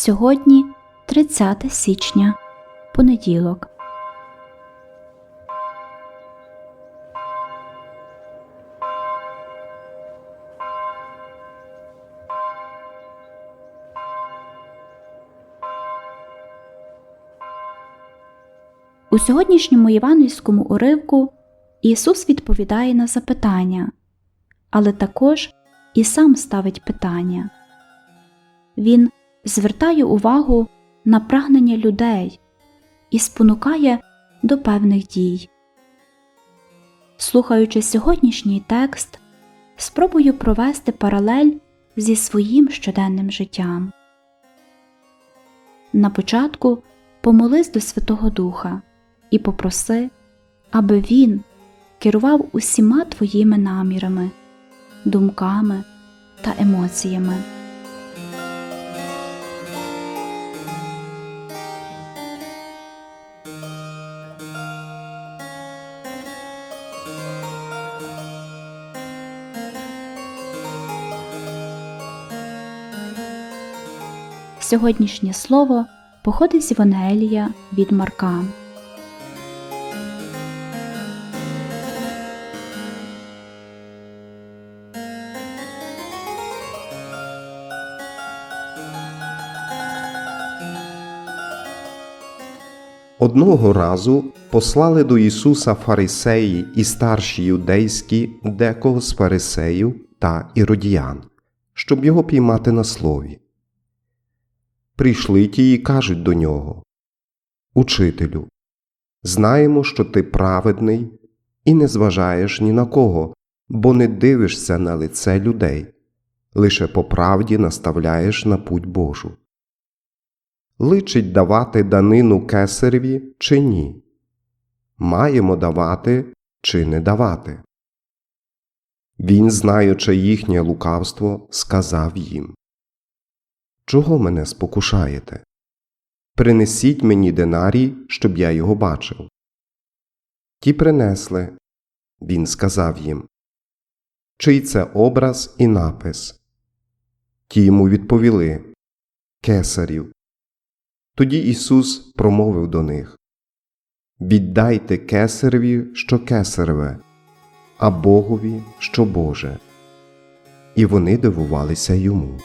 Сьогодні 30 січня, понеділок. У сьогоднішньому євангельському уривку Ісус відповідає на запитання, але також і сам ставить питання. Він звертає увагу на прагнення людей і спонукає до певних дій. Слухаючи сьогоднішній текст, спробую провести паралель зі своїм щоденним життям. На початку помолись до Святого Духа і попроси, аби Він керував усіма твоїми намірами, думками та емоціями. Сьогоднішнє слово походить з Євангелія від Марка. Одного разу послали до Ісуса фарисеї і старші юдейські декого з фарисеїв та іродіян, щоб його піймати на слові. Прийшли ті і кажуть до нього Учителю, знаємо, що ти праведний і не зважаєш ні на кого, бо не дивишся на лице людей, лише по правді наставляєш на путь Божу личить давати данину кесареві чи ні? Маємо давати чи не давати? Він, знаючи їхнє лукавство, сказав їм Чого мене спокушаєте? Принесіть мені динарій, щоб я його бачив. Ті принесли. Він сказав їм Чий це образ і напис? Ті йому відповіли Кесарів. Тоді Ісус промовив до них Віддайте кесареві, що кесареве, а Богові, що Боже. І вони дивувалися йому.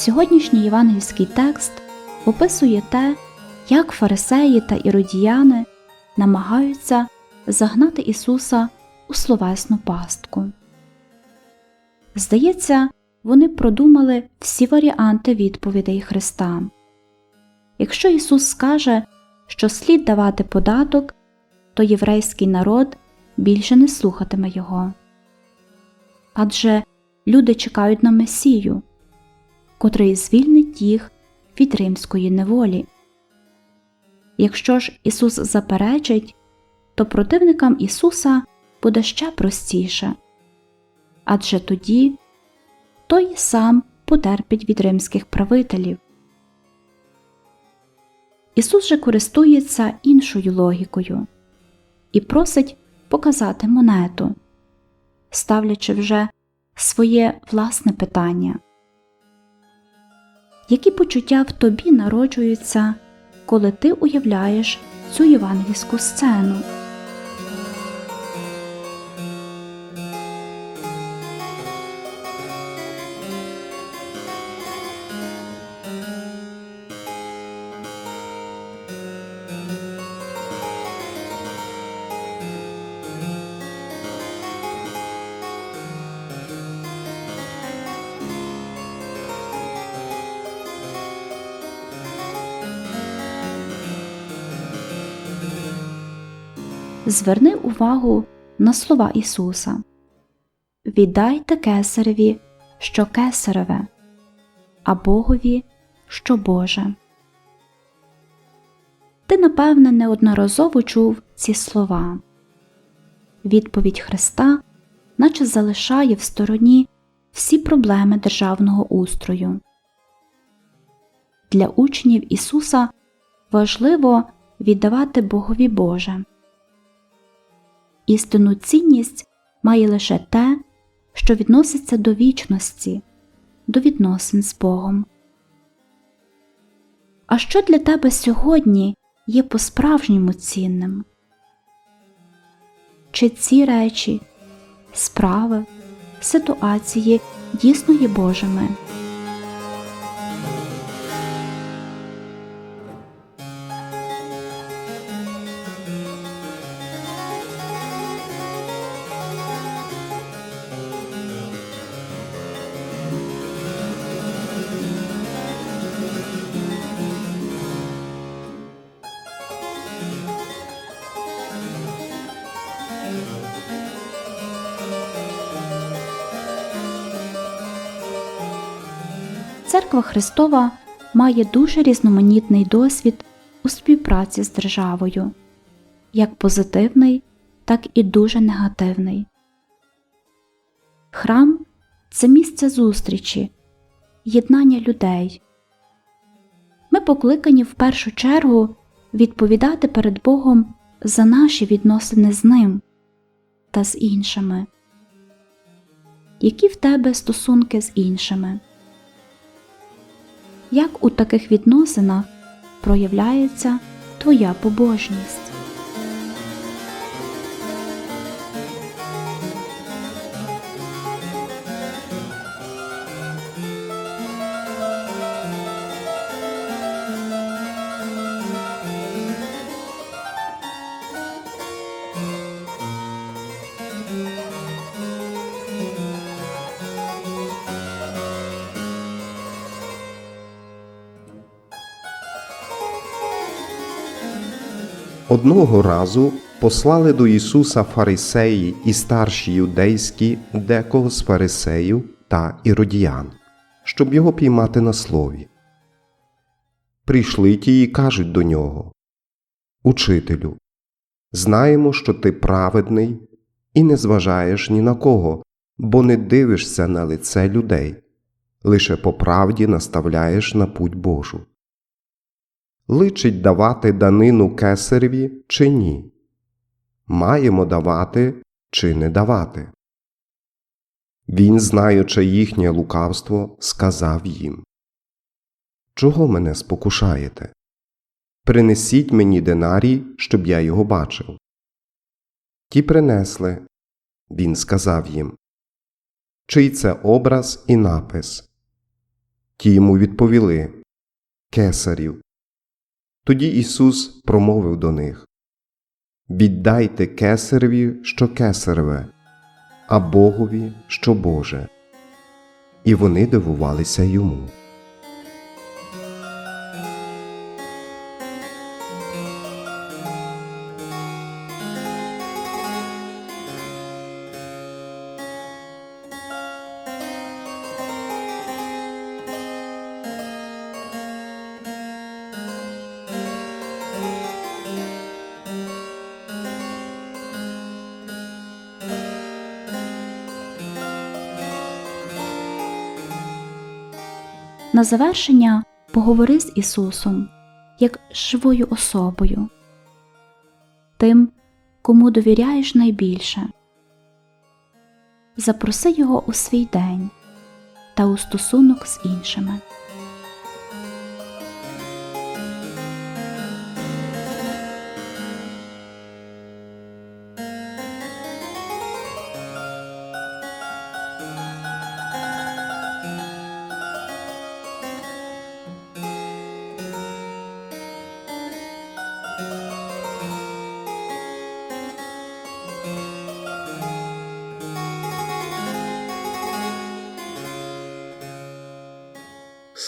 Сьогоднішній євангельський текст описує те, як фарисеї та іродіяни намагаються загнати Ісуса у словесну пастку. Здається, вони продумали всі варіанти відповідей Христа. Якщо Ісус скаже, що слід давати податок, то єврейський народ більше не слухатиме Його. Адже люди чекають на Месію котрий звільнить їх від римської неволі. Якщо ж Ісус заперечить, то противникам Ісуса буде ще простіше адже тоді той сам потерпить від римських правителів. Ісус же користується іншою логікою і просить показати монету, ставлячи вже своє власне питання які почуття в тобі народжуються, коли ти уявляєш цю євангельську сцену. Зверни увагу на слова Ісуса Віддайте кесареві, що кесареве, а Богові, що Боже. Ти, напевне, неодноразово чув ці слова. Відповідь Христа наче залишає в стороні всі проблеми державного устрою. Для учнів Ісуса важливо віддавати Богові Боже. Істинну цінність має лише те, що відноситься до вічності, до відносин з Богом. А що для тебе сьогодні є по-справжньому цінним? Чи ці речі, справи, ситуації дійсно є Божими? Церква Христова має дуже різноманітний досвід у співпраці з державою, як позитивний, так і дуже негативний. Храм це місце зустрічі, єднання людей. Ми покликані в першу чергу відповідати перед Богом за наші відносини з Ним та з іншими. Які в тебе стосунки з іншими? Як у таких відносинах проявляється твоя побожність? Одного разу послали до Ісуса фарисеї і старші юдейські декого з фарисеїв та іродіян, щоб його піймати на слові. Прийшли ті і кажуть до нього Учителю, знаємо, що ти праведний і не зважаєш ні на кого, бо не дивишся на лице людей, лише по правді наставляєш на путь Божу личить давати данину кесареві чи ні? Маємо давати чи не давати? Він, знаючи їхнє лукавство, сказав їм Чого мене спокушаєте? Принесіть мені динарій, щоб я його бачив. Ті принесли. Він сказав їм Чий це образ і напис? Ті йому відповіли Кесарів. Тоді Ісус промовив до них Віддайте кесареві, що кесареве, а Богові, що Боже. І вони дивувалися йому. На завершення поговори з Ісусом як живою особою, тим, кому довіряєш найбільше. Запроси його у свій день та у стосунок з іншими.